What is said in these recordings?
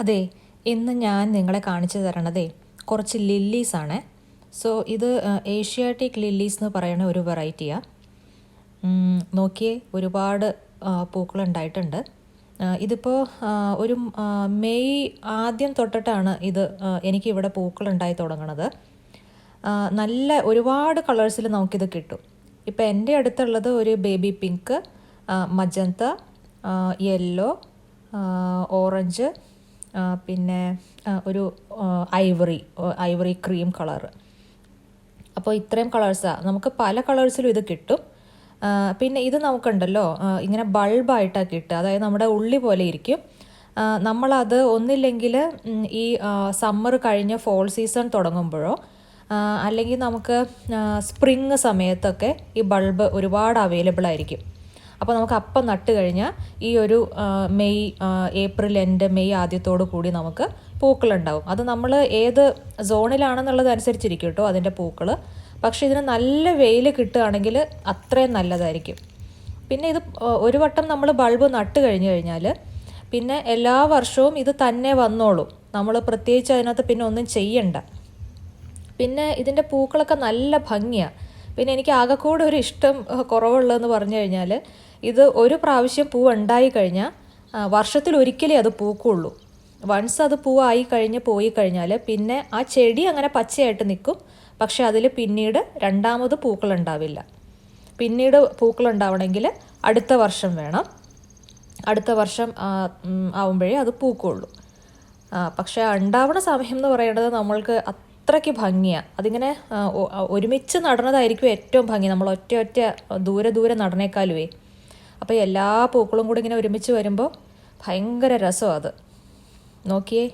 അതെ ഇന്ന് ഞാൻ നിങ്ങളെ കാണിച്ചു തരണതേ കുറച്ച് ലില്ലീസ് ആണ്. സോ ഇത് ഏഷ്യാറ്റിക് ലില്ലീസ് എന്ന് പറയുന്ന ഒരു വെറൈറ്റിയാണ് നോക്കിയേ ഒരുപാട് പൂക്കൾ ഉണ്ടായിട്ടുണ്ട്. ഇതിപ്പോൾ ഒരു മെയ് ആദ്യം തൊട്ടിട്ടാണ് ഇത് എനിക്ക് ഇവിടെ പൂക്കളുണ്ടായി തുടങ്ങണത്. നല്ല ഒരുപാട് കളേഴ്സിൽ നമുക്കിത് കിട്ടും. ഇപ്പോൾ എന്റെ അടുത്തുള്ളത് ഒരു baby pink magenta yellow orange പിന്നെ ഒരു ഐവറി ഐവറി ക്രീം കളർ അപ്പോൾ ഇത്രയും കളേഴ്സാണ് നമുക്ക് പല കളേഴ്സിലും ഇത് കിട്ടും. പിന്നെ ഇത് നമുക്കുണ്ടല്ലോ ഇങ്ങനെ ബൾബായിട്ടാണ് കിട്ടുക. അതായത് നമ്മുടെ ഉള്ളി പോലെ ഇരിക്കും. നമ്മളത് ഒന്നില്ലെങ്കിൽ ഈ സമ്മർ കഴിഞ്ഞ് ഫോൾ സീസൺ തുടങ്ങുമ്പോഴോ അല്ലെങ്കിൽ നമുക്ക് സ്പ്രിങ് സമയത്തൊക്കെ ഈ ബൾബ് ഒരുപാട് അവൈലബിൾ ആയിരിക്കും. അപ്പോൾ നമുക്ക് അപ്പം നട്ട് കഴിഞ്ഞാൽ ഈ ഒരു മെയ് ഏപ്രിൽ എൻഡ് മെയ് ആദ്യത്തോടു കൂടി നമുക്ക് പൂക്കളുണ്ടാവും അത് നമ്മൾ ഏത് സോണിലാണെന്നുള്ളത് അനുസരിച്ചിരിക്കും കേട്ടോ അതിന്റെ പൂക്കൾ പക്ഷേ ഇതിന് നല്ല വെയിൽ കിട്ടുകയാണെങ്കിൽ അത്രയും നല്ലതായിരിക്കും. പിന്നെ ഇത് ഒരു വട്ടം നമ്മൾ ബൾബ് നട്ട് കഴിഞ്ഞു കഴിഞ്ഞാൽ പിന്നെ എല്ലാ വർഷവും ഇത് തന്നെ വന്നോളും. നമ്മൾ പ്രത്യേകിച്ച് അതിനകത്ത് പിന്നെ ഒന്നും ചെയ്യണ്ട. പിന്നെ ഇതിന്റെ പൂക്കളൊക്കെ നല്ല ഭംഗിയാണ് പിന്നെ എനിക്ക് ആകെക്കൂടെ ഒരു ഇഷ്ടം കുറവുള്ളതെന്ന് പറഞ്ഞു കഴിഞ്ഞാൽ ഇത് ഒരു പ്രാവശ്യം പൂ ഉണ്ടായി കഴിഞ്ഞാൽ വർഷത്തിൽ ഒരിക്കലേ അത് പൂക്കുള്ളൂ. വൺസ് അത് പൂവായി കഴിഞ്ഞ് പോയി കഴിഞ്ഞാൽ പിന്നെ ആ ചെടി അങ്ങനെ പച്ചയായിട്ട് നിൽക്കും. പക്ഷെ അതിൽ പിന്നീട് രണ്ടാമത് പൂക്കൾ ഉണ്ടാവില്ല. പിന്നീട് പൂക്കൾ ഉണ്ടാവണമെങ്കിൽ അടുത്ത വർഷം വേണം. അടുത്ത വർഷം ആവുമ്പോഴേ അത് പൂക്കുള്ളൂ. പക്ഷേ ഉണ്ടാവണ സമയം എന്ന് പറയുന്നത് നമ്മൾക്ക് അത്രയ്ക്ക് ഭംഗിയാണ് അതിങ്ങനെ ഒരുമിച്ച് നടണതായിരിക്കും ഏറ്റവും ഭംഗി. നമ്മൾ ഒറ്റ ഒറ്റ ദൂരെ ദൂരെ നടനേക്കാളുവേ അപ്പോൾ എല്ലാ പൂക്കളും കൂടി ഇങ്ങനെ ഒരുമിച്ച് വരുമ്പോൾ ഭയങ്കര രസമാണ് അത്. നോക്കിയേ.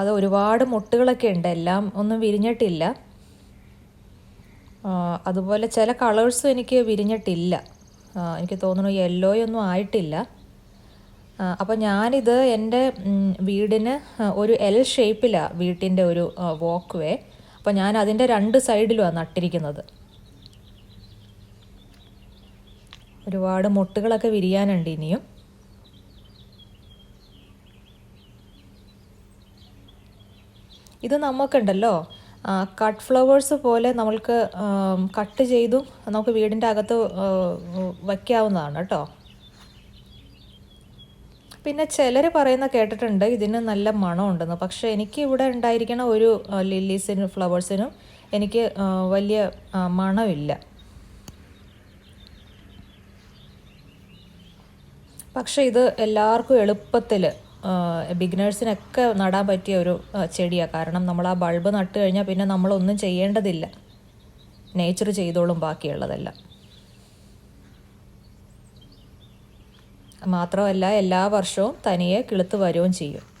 അത് ഒരുപാട് മുട്ടുകളൊക്കെ ഉണ്ട്. എല്ലാം ഒന്നും വിരിഞ്ഞിട്ടില്ല. അതുപോലെ ചില കളേഴ്സും എനിക്ക് വിരിഞ്ഞിട്ടില്ല. എനിക്ക് തോന്നുന്നു യെല്ലോയൊന്നും ആയിട്ടില്ല. അപ്പോൾ ഞാനിത് എന്റെ വീടിന് ഒരു എൽ ഷേപ്പിലാണ് വീട്ടിന്റെ ഒരു വോക്ക് വേ അപ്പോൾ ഞാൻ അതിന്റെ രണ്ട് സൈഡിലുമാണ് നട്ടിരിക്കുന്നത്. ഒരുപാട് മുട്ടുകളൊക്കെ വിരിയാനുണ്ട് ഇനിയും. ഇത് നമുക്കുണ്ടല്ലോ കട്ട് ഫ്ലവേഴ്സ് പോലെ നമ്മൾക്ക് കട്ട് ചെയ്തും നമുക്ക് വീടിന്റെ അകത്ത് വയ്ക്കാവുന്നതാണ് കേട്ടോ പിന്നെ ചിലർ പറയുന്ന കേട്ടിട്ടുണ്ട് ഇതിന് നല്ല മണമുണ്ടെന്ന്. പക്ഷേ എനിക്ക് ഇവിടെ ഉണ്ടായിരിക്കണ ഒരു ലില്ലീസിനും ഫ്ലവേഴ്സിനും എനിക്ക് വലിയ മണമില്ല. പക്ഷേ ഇത് എല്ലാവർക്കും എളുപ്പത്തിൽ ബിഗിനേഴ്സിനൊക്കെ നടാൻ പറ്റിയ ഒരു ചെടിയാണ് കാരണം നമ്മൾ ആ ബൾബ് നട്ട് കഴിഞ്ഞാൽ പിന്നെ നമ്മളൊന്നും ചെയ്യേണ്ടതില്ല. നേച്ചർ ചെയ്തോളും ബാക്കിയുള്ളതെല്ലാം. മാത്രമല്ല എല്ലാ വർഷവും തനിയെ കിളുത്ത് വരികയും ചെയ്യും.